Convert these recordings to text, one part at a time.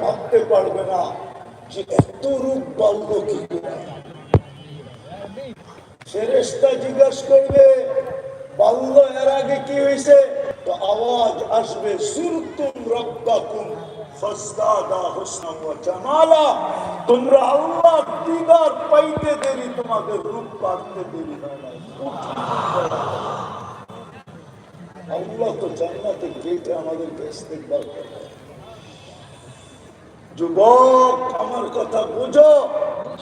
ভাবতে পারবে না যে এত রূপ বাল্য কি জিজ্ঞাস করবে বাল্য এর আগে কি হয়েছে তো আওয়াজ আসবে, সুরতুম রব্বাকুম। যুবক, আমার কথা বুঝো,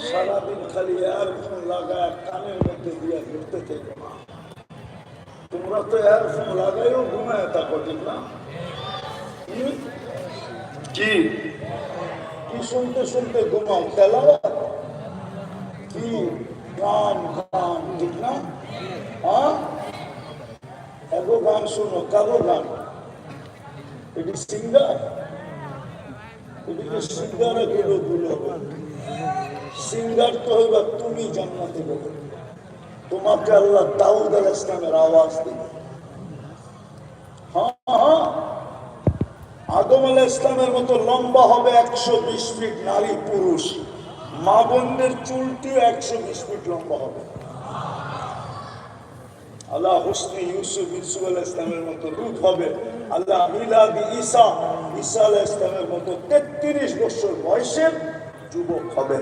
সারাদিন খালি এয়ারফোন লাগায় কানের মধ্যে দিয়ে ঘুরতে থেকে না। তোমরা তো এয়ারফোন লাগাইও ঘুমায় থাকো, ঠিক না? কি? কি শুনতে শুনতে ঘুমাও? তেলাওয়াত? কি? গান গান, ঠিক না? হ্যাঁ? এগো গান শুনো, কারও গান। এটি সিঙ্গার? এদিকে সিঙ্গারা গুলো গুলো সিঙ্গার তো হইবা তুমি জান্নাতে বলো তোমাকে আল্লাহ দাউদ আল ইসলামের আওয়াজ দিবে হ্যাঁ হ্যাঁ আদম আল ইসলামের মতো লম্বা হবে একশো বিশ ফিট নারী পুরুষ। মা বোনদের চুলটিও একশো বিশ ফিট লম্বা হবে। আল্লাহ ইউসুফ ইউসুফ আলাহ ইসলামের মতো রূপ হবে। আল্লাহ মিলাদি আলাহ ইসলামের মতো তেত্রিশ বছর বয়সের যুবক হবে।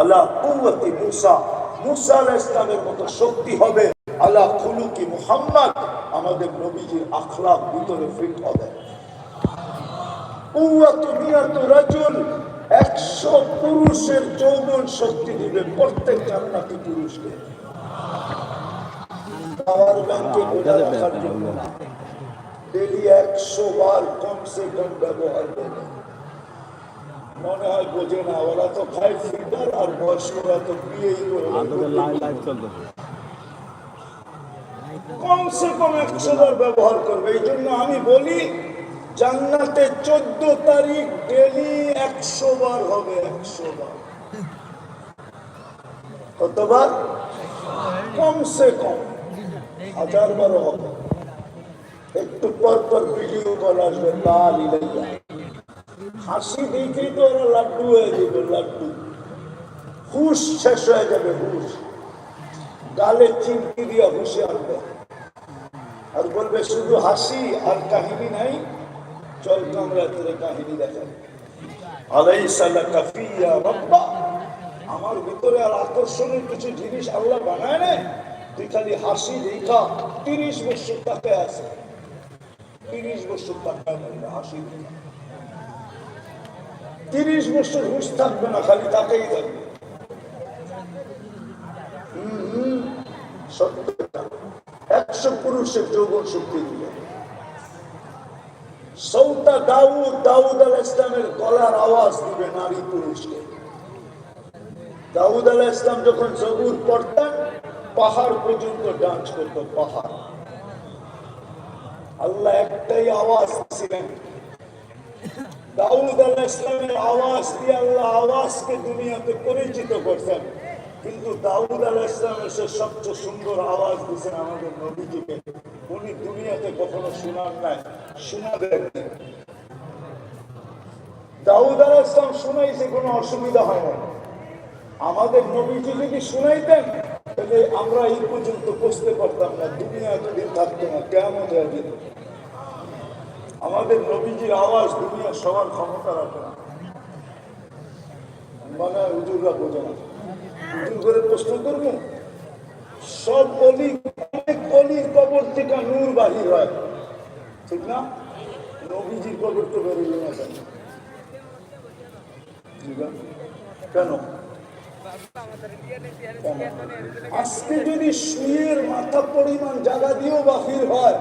আল্লাহ মুসা মুসা আলাহ ইসলামের মতো শক্তি হবে। আল্লাহ খুলুকি মুহাম্মদ, আমাদের নবীজির আখলাক ভিতরে ফিট হবে। রাজুল একশো পুরুষের যৌবন শক্তি দিবে প্রত্যেক জান্নাতি পুরুষকে। পাওয়ার ব্যাংকে ডেলি একশো বার কমসে কম ব্যবহার মনে হয় বোঝে না ওরা তো খায় ফিল্টার আর বয়স্করা তো বিয়েই কমসে কম একশো বার ব্যবহার করবে। এই জন্য আমি বলি জান্নাতে চোদ্দ তারিখ ডেলি একশো বার হবে, একশো বার। কতবার? কমসে কম হাজার বারো হবে। একটু পর পর ভিডিও কল আসবে লাল ইলাইয়া হাসি দেখেই তো ওরা লাড্ডু হয়ে যাবে, লাড্ডু। হুশ শেষ হয়ে যাবে, হুশ। গালে চিমটি দিয়ে হুশে আনবে। আর বলবে, শুধু হাসি আর কাহিনী নাই চল কামরা তোরে কাহিনী দেখা আলাইসাল্লাহ কাফিয়া রব্বা। আমার ভিতরে আর আকর্ষণের কিছু জিনিস আল্লাহ বানায় না তুই খালি হাসি দেখা তিরিশ বছর টাকা আছে। তিরিশ বছর নেই হাসি তিরিশ বছর হুশ থাকবে না খালি তাকেই থাকবে হুম, হুম, একশো পুরুষের যৌবন শক্তি দিবে। সৌতা দাউদ দাউদ আল ইসলামের গলার আওয়াজ দিবে নারী পুরুষকে। দাউদ আলাহ ইসলাম যখন জবুর পড়তেন পাহাড় পর্যন্ত ডান্স করত, পাহাড়। আল্লাহ একটাই আওয়াজ ছিলেন দাউদ আলাহ ইসলামের আওয়াজ দিয়ে আল্লাহ আওয়াজকে দুনিয়াতে পরিচিত করতেন কিন্তু দাউদ আলাহ ইসলামের সে সবচেয়ে সুন্দর আওয়াজ দিয়েছেন আমাদের নবীজিকে। উনি দুনিয়াতে কখনো শোনার নাই শোনাবেন দাউদ আলাহ ইসলাম শোনাইছে কোনো অসুবিধা হয় না আমাদের নবীজি যদি শুনাইতেন, তাহলে আমরা এই পর্যন্ত বসতে পারতাম না দুনিয়া এতদিন থাকতো না কেমন যেত। আমাদের নবীজির আওয়াজ দুনিয়া সবার ক্ষমতা রাখে না। মানে হুজুররা বোঝে না। প্রশ্ন সব অলি অনেক অলির কবর থেকে নূর বাহির হয়। ঠিক না? নবীজির কবর তো না কেন? কেন? আজকে যদি সুয়ের মাথা পরিমাণ জায়গা দিয়েও বাহির হয়,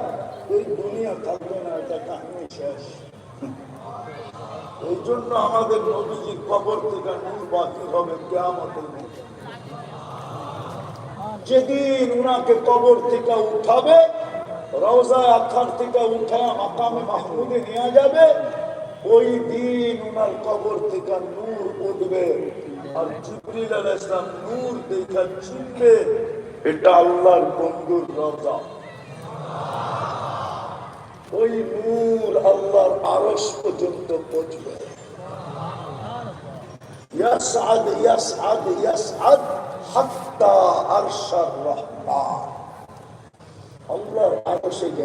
ওই দুনিয়া থাকবে না, এটা কাহিনী শেষ। এই জন্য আমাদের নবীজির কবর থেকে নূর বাকি হবে কেয়ামতের যেদিন উনাকে কবর থেকে উঠাবে রওজা আখার থেকে উঠা মাকামে মাহমুদে নিয়ে যাবে, ওই দিন উনার কবর থেকে নূর উঠবে। আর জিবরিল আলাইহিস সালাম নূর দেখা চিনবে, এটা আল্লাহর বন্ধুর রজা ওই নূর আল্লাহর আরস পর্যন্ত পৌঁছবে يسعد يسعد يسعد حتى عرش الرحمن আল্লাহর আরশে গেল